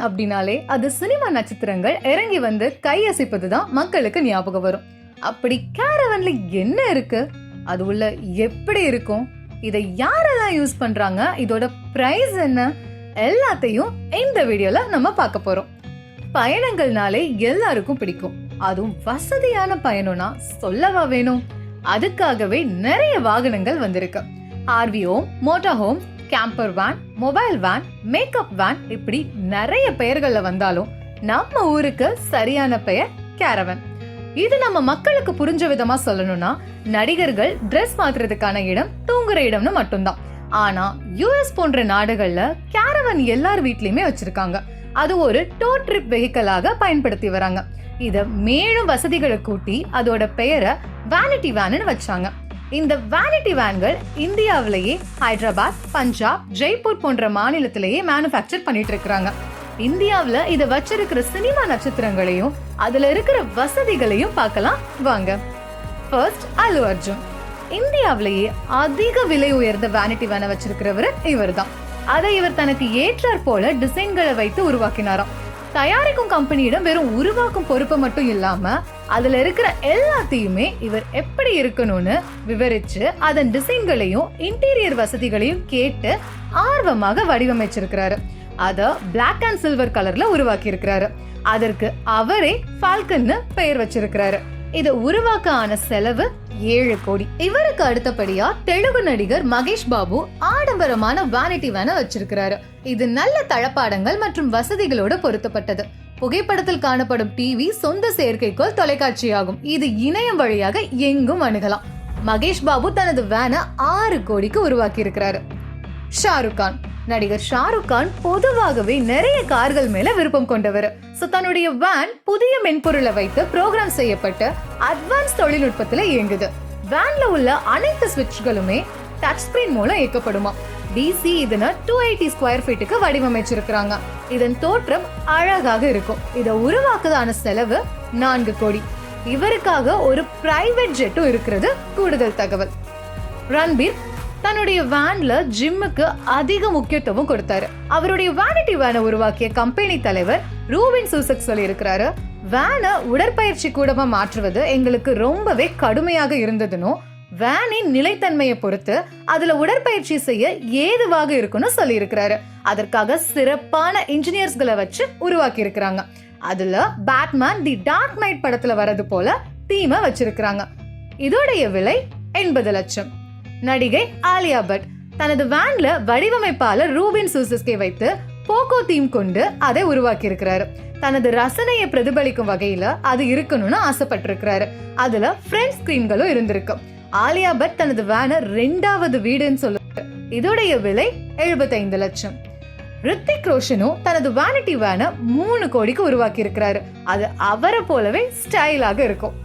Caravan அப்படின்னாலே அது cinema நட்சத்திரங்கள் இறங்கி வந்து கையசைப்பது தான் மக்களுக்கு ஞாபகம் வரும். அப்படி கேரவன்ல என்ன இருக்கு? அது உள்ள எப்படி இருக்கும்? இதை யாரெல்லாம் யூஸ் பண்றாங்க? இதோட பிரைஸ் என்ன? எல்லாத்தையும் இந்த வீடியோல நம்ம பார்க்க போறோம். பயணங்கள்னாலே எல்லாருக்கும் பிடிக்கும். அதுவும் வசதியான பயணம்னா சொல்லவா வேணும்? அதுக்காகவே நிறைய வாகனங்கள் வந்திருக்கு. RV home motor home camper van mobile van makeup van இப்படி நிறைய பெயர்கள்ல வந்தாலும் நம்ம ஊருக்கு சரியான பெயர் கேரவன் இது நம்ம மக்களுக்கு புரிஞ்ச விதமா சொல்லணும்னா நடிகர்கள் ட்ரெஸ் மாத்துறதுக்கான இடம் தூங்குற இடம்னு மட்டும்தான். ஆனா யுஎஸ் போன்ற நாடுகள்ல கேரவன் எல்லார் வீட்லயுமே வச்சிருக்காங்க. அது ஒரு டோ ட்ரிப் வெஹிக்கலாக பயன்படுத்தி வராங்க. இத மேலும் வசதிகளை கூட்டி அதோட பெயரை வேனிட்டி வேனுன்னு வச்சாங்க. இந்த வேனிட்டி வேன்கள் இந்தியாவிலேயே ஹைதராபாத் பஞ்சாப் ஜெய்ப்பூர் போன்ற மாநிலத்திலேயே மேனுஃபேக்சர் பண்ணிட்டு இருக்கிறாங்க இந்தியாவில் இதை வச்சிருக்கிற சினிமா நட்சத்திரங்களையும் அதில் இருக்கிற வசதிகளையும் பார்க்கலாம். வாங்க. ஃபர்ஸ்ட் அல்லு அர்ஜுன் இந்தியாவிலேயே அதிக விலை உயர்ந்த வேனிட்டி வேனை வச்சிருக்கிறவர் இவர்தான். அதை இவர் தனக்கு ஏற்றாற் போல டிசைன்களை வைத்து உருவாக்கினாராம். தயாரிக்கும் கம்பெனியிடம் வெறும் உருவாக்கும் பொறுப்பு மட்டும் இல்லாம அதுல இருக்கிற எல்லாத்தையுமே இவர் எப்படி இருக்கணும்னு விவரிச்சு அதன் டிசைன்களையும் இன்டீரியர் வசதிகளையும் கேட்டு ஆர்வமாக வடிவமைச்சிருக்கிறாரு. அத பிளாக் அண்ட் சில்வர் கலர்ல உருவாக்கி இருக்கிறாரு அதற்கு அவரே ஃபால்கன்னு பெயர் வச்சிருக்கிறாரு. இதை உருவாக்க ஆன செலவு ஏழு கோடி. இவருக்கு அடுத்தபடியா தெலுங்கு நடிகர் மகேஷ் பாபு ஆடம்பரமான வானிட்டி வேனை வச்சிருக்கிறாரு. இது நல்ல தளபாடங்கள் மற்றும் வசதிகளோடு பொருத்தப்பட்டது. புகைப்படத்தில் காணப்படும் டிவி சொந்த செயற்கைக்கோள் தொலைக்காட்சியாகும். இது இணையம் வழியாக எங்கும் அணுகலாம். மகேஷ் பாபு தனது வேனை ஆறு கோடிக்கு உருவாக்கி இருக்கிறாரு ஷாருக் கான். நடிகர் ஷாருக் கான் பொதுவாகவே நிறைய கார்கள் மேல விருப்பம் கொண்டவர். சோ தன்னுடைய வேன் புதிய மென்பொருளை வைத்து ப்ரோக்ராம் செய்யப்பட்டு அட்வான்ஸ் தொழில்நுட்பத்துல இயங்குது. வேன்ல உள்ள அனைத்து சுவிட்ச்களுமே டச் ஸ்கிரீன் மூலம் இயக்கப்படுமா? டிசி இதனை டூ எயிட்டி ஸ்கொயர் ஃபீட்டுக்கு வடிவமைச்சிருக்கிறாங்க. இதன் தோற்றம் அழகாக இருக்கும். இதை உருவாக்குதான செலவு நான்கு கோடி. இவருக்காக ஒரு பிரைவேட் ஜெட்டும் இருக்கிறது. கூடுதல் தகவல். ரன்பீர் தன்னுடைய வேன்ல ஜிம்முக்கு அதிக முக்கியத்துவம் கொடுத்தாரு. அவருடைய வேனிட்டி வேனை உருவாக்கிய கம்பெனி தலைவர் ரூபின் சூசக் சொல்லி இருக்கிறாரு வேனை உடற்பயிற்சி கூடமா மாற்றுவது எங்களுக்கு ரொம்பவே கடுமையாக இருந்ததுன்னு வேனின் நிலைத்தன்மையை பொறுத்து அதுல உடற்பயிற்சி செய்ய ஏதுவாக இருக்கும்னு சொல்லி இருக்கிறாரு அதற்காக சிறப்பான இன்ஜினியர்ஸ்களை வச்சு உருவாக்கி இருக்கிறாங்க அதுல பேட்மேன் தி டார்க் நைட் படத்துல வரது போல தீமை வச்சிருக்கிறாங்க. இதோடைய விலை எண்பது லட்சம். நடிகை ஆலியா பட் தனது வேன்ல வடிவமைப்பாளர் ரூபின் சூசஸ்கே வைத்து போக்கோ தீம் கொண்டு அதை உருவாக்கி இருக்கிறாரு தனது ரசனையை பிரதிபலிக்கும் வகையில அது இருக்கணும்னு ஆசைப்பட்டிருக்கிறாரு. அதுல ஃப்ரண்ட் ஸ்கிரீன்களும் இருந்திருக்கு. ஆலியா பட் தனது வேனை ரெண்டாவது வீடுன்னு சொல்லுவாரு இதோடைய விலை 75 லட்சம். ரித்திக் ரோஷனும் தனது வேனிட்டி வேனை மூணு கோடிக்கு உருவாக்கி இருக்கிறாரு அது அவரை போலவே ஸ்டைலாக இருக்கும்.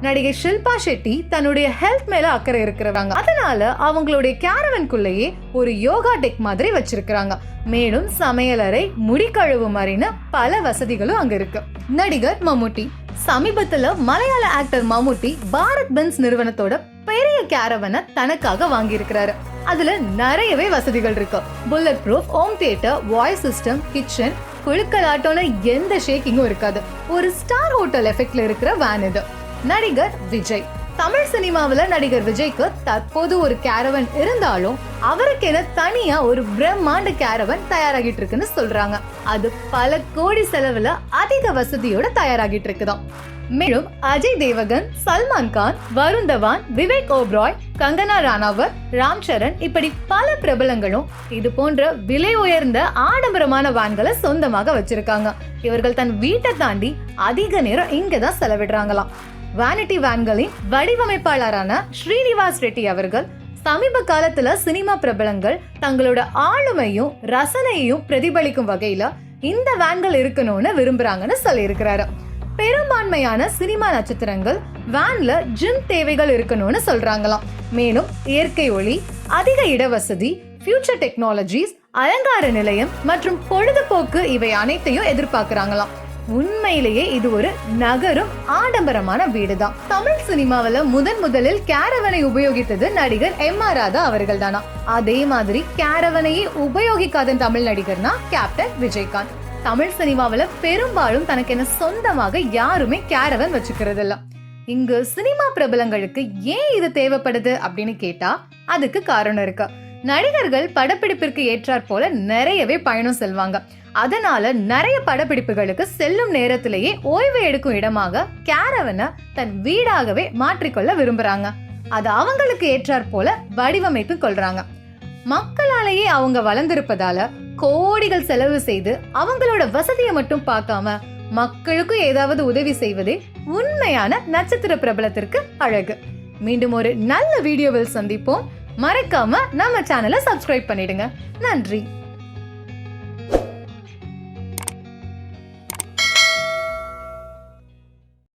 நடிகை ஷில்பா ஷெட்டி தன்னுடைய ஹெல்த் மேல அக்கறை இருக்கிறாங்க அதனால அவங்களுடைய கேரவன்குள்ளேயே ஒரு யோகா டெக் மாதிரி வச்சிருக்கிறாங்க. மேலும் சமையலறை முடி கழுவு மாதிரின்னு பல வசதிகளும் அங்க இருக்கு. நடிகர் மம்முட்டி சமீபத்துல மலையாள ஆக்டர் மம்முட்டி பாரத் பென்ஸ் நிறுவனத்தோட பெரிய கேரவனை தனக்காக வாங்கி இருக்கிறாரு அதுல நிறையவே வசதிகள் இருக்கு. Bullet proof home theatre voice system kitchen குழுக்கலாட்டோன்னு எந்த ஷேக்கிங்கும் இருக்காது. ஒரு ஸ்டார் ஹோட்டல் எஃபெக்ட்ல இருக்கிற வேன் இது. நடிகர் விஜய். தமிழ் சினிமாவில் நடிகர் விஜய்க்கு தற்போது ஒரு கேரவன் இருந்தாலும் அவருக்கென தனியா ஒரு பிரம்மாண்ட கேரவன் தயாராகிட்டு இருக்குன்னு சொல்றாங்க. அது பல கோடி செலவுல அதிக வசதியோட தயாராகிட்டு இருக்குதாம் மேலும் அஜய் தேவகன் சல்மான் கான் வருண் தவான் விவேக் ஓப்ராய் கங்கனா ரானாவத் ராம் சரண் இப்படி பல பிரபலங்களும் இது போன்ற விலை உயர்ந்த ஆடம்பரமான வான்களை சொந்தமாக வச்சிருக்காங்க. இவர்கள் தன் வீட்டை தாண்டி அதிக நேரம் இங்கதான் செலவிடுறாங்களாம். வேனிட்டி வேன்களின் வடிவமைப்பாளரான ஸ்ரீனிவாஸ் ரெட்டி அவர்கள் சமீப காலத்துல சினிமா பிரபலங்கள் தங்களோட ஆளுமையும் ரசனையையும் பிரதிபலிக்கும் வகையில இந்த வேன்கள் இருக்கணும்னு விரும்புறாங்கன்னு சொல்லியிருக்கிறாரு. பெரும்பான்மையான சினிமா நட்சத்திரங்கள் வேன்ல ஜிம் தேவைகள் இருக்கணும்னு சொல்றாங்களாம். மேலும் இயற்கை ஒளி அதிக இடவசதி ஃபியூச்சர் டெக்னாலஜிஸ் அலங்கார நிலையம் மற்றும் பொழுதுபோக்கு இவை அனைத்தையும் எதிர்பார்க்கிறாங்களாம். உண்மையிலேயே இது ஒரு நகரும் ஆடம்பரமான வீடு தான் தமிழ் சினிமாவில் முதன் முதலில் கேரவனை உபயோகித்தது நடிகர் எம் ஆர் ராதா அவர்கள் தானா அதே மாதிரி கேரவனையே உபயோகிக்காத தமிழ் நடிகர்னா கேப்டன் விஜயகாந்த். தமிழ் சினிமாவில் பெரும்பாலும் தனக்கு என்ன சொந்தமாக யாருமே கேரவன் வச்சுக்கிறது இல்ல இங்கு சினிமா பிரபலங்களுக்கு ஏன் இது தேவைப்படுது அப்படின்னு கேட்டா அதுக்கு காரணம் இருக்கு. நடிகர்கள் படப்பிடிப்பிற்கு ஏற்றாற் போல நிறையவே பயணம் செல்வாங்க. அதனால நிறைய படப்பிடிப்புகளுக்கு செல்லும் நேரத்திலேயே ஓய்வு எடுக்கும் இடமாக கேரவனை தன் வீடாகவே மாற்றிக்கொள்ள விரும்புறாங்க. அது அவங்களுக்கு ஏற்றாற் போல வடிவமைப்பு கொள்றாங்க. மக்களாலேயே அவங்க வளர்ந்திருப்பதால கோடிகள் செலவு செய்து அவங்களோட வசதியை மட்டும் பார்க்காம மக்களுக்கும் ஏதாவது உதவி செய்வதே உண்மையான நட்சத்திர பிரபலத்திற்கு அழகு. மீண்டும் ஒரு நல்ல வீடியோவில் சந்திப்போம். மறக்காம நம்ம சேனலை சப்ஸ்கிரைப் பண்ணிடுங்க. நன்றி.